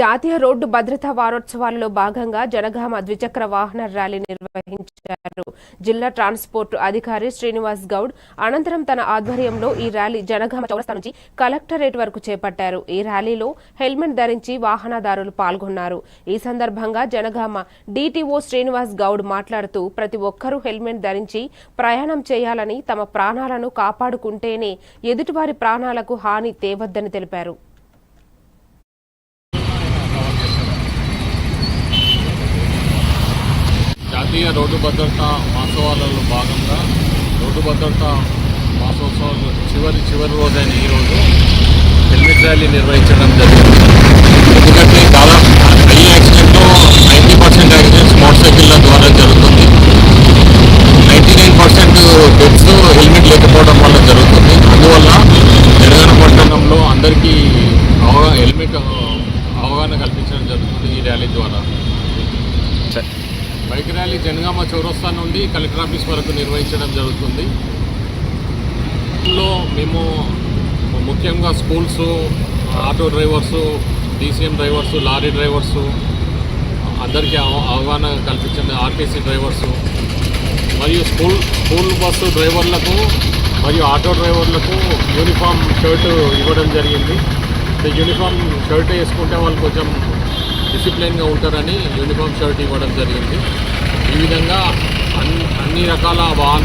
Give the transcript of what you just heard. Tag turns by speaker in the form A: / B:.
A: జాతీయ రోడ్డు భద్రతా వారోత్సవాలలో భాగంగా జనగామ ద్విచక్ర వాహన ర్యాలీ నిర్వహించారు. జిల్లా ట్రాన్స్పోర్ట్ అధికారి శ్రీనివాస్ గౌడ్ అనంతరం తన ఆధ్వర్యంలో ఈ ర్యాలీ జనగామ చౌరస్తా నుంచి కలెక్టరేట్ వరకు చేపట్టారు. ఈ ర్యాలీలో హెల్మెట్ ధరించి వాహనదారులు పాల్గొన్నారు. ఈ సందర్భంగా జనగామ డీటీఓ శ్రీనివాస్ గౌడ్ మాట్లాడుతూ ప్రతి ఒక్కరూ హెల్మెట్ ధరించి ప్రయాణం చేయాలని తమ ప్రాణాలను కాపాడుకుంటేనే ఎదుటివారి ప్రాణాలకు హాని తేవద్దని తెలిపారు.
B: జాతీయ రోడ్డు భద్రత మాసోత్సవాలలో భాగంగా రోడ్డు భద్రత మాసోత్సవాలు చివరి చివరి రోజైన ఈరోజు హెల్మెట్ ర్యాలీ నిర్వహించడం జరిగింది. ఎందుకంటే దాదాపు అయ్యే యాక్సిడెంట్లో నైంటీ పర్సెంట్ యాక్సిడెంట్స్ మోటార్ సైకిళ్ళ ద్వారా జరుగుతుంది. Ninety nine percent deaths helmet లేకపోవడం వల్ల జరుగుతుంది. అందువల్ల జనగణ పట్టణంలో అందరికీ అవగాహన హెల్మెట్ అవగాహన కల్పించడం జరుగుతుంది ఈ ర్యాలీ ద్వారా. బైక్ ర్యాలీ జనగామ చౌరస్తా నుండి కలెక్టర్ ఆఫీస్ వరకు నిర్వహించడం జరుగుతుంది. లో మేము ముఖ్యంగా schools auto drivers DCM drivers lorry drivers అందరికీ అవ- అవగాహన కల్పించండి ఆర్టీసీ డ్రైవర్సు మరియు స్కూల్ స్కూల్ బస్సు డ్రైవర్లకు మరియు ఆటో డ్రైవర్లకు యూనిఫామ్ షర్ట్ ఇవ్వడం జరిగింది. ఈ యూనిఫామ్ షర్ట్ వేసుకుంటే వాళ్ళు కొంచెం డిసిప్లిన్గా ఉంటారని యూనిఫామ్ షర్ట్ ఇవ్వడం జరిగింది. ఈ విధంగా అన్ని అన్ని రకాల వాహన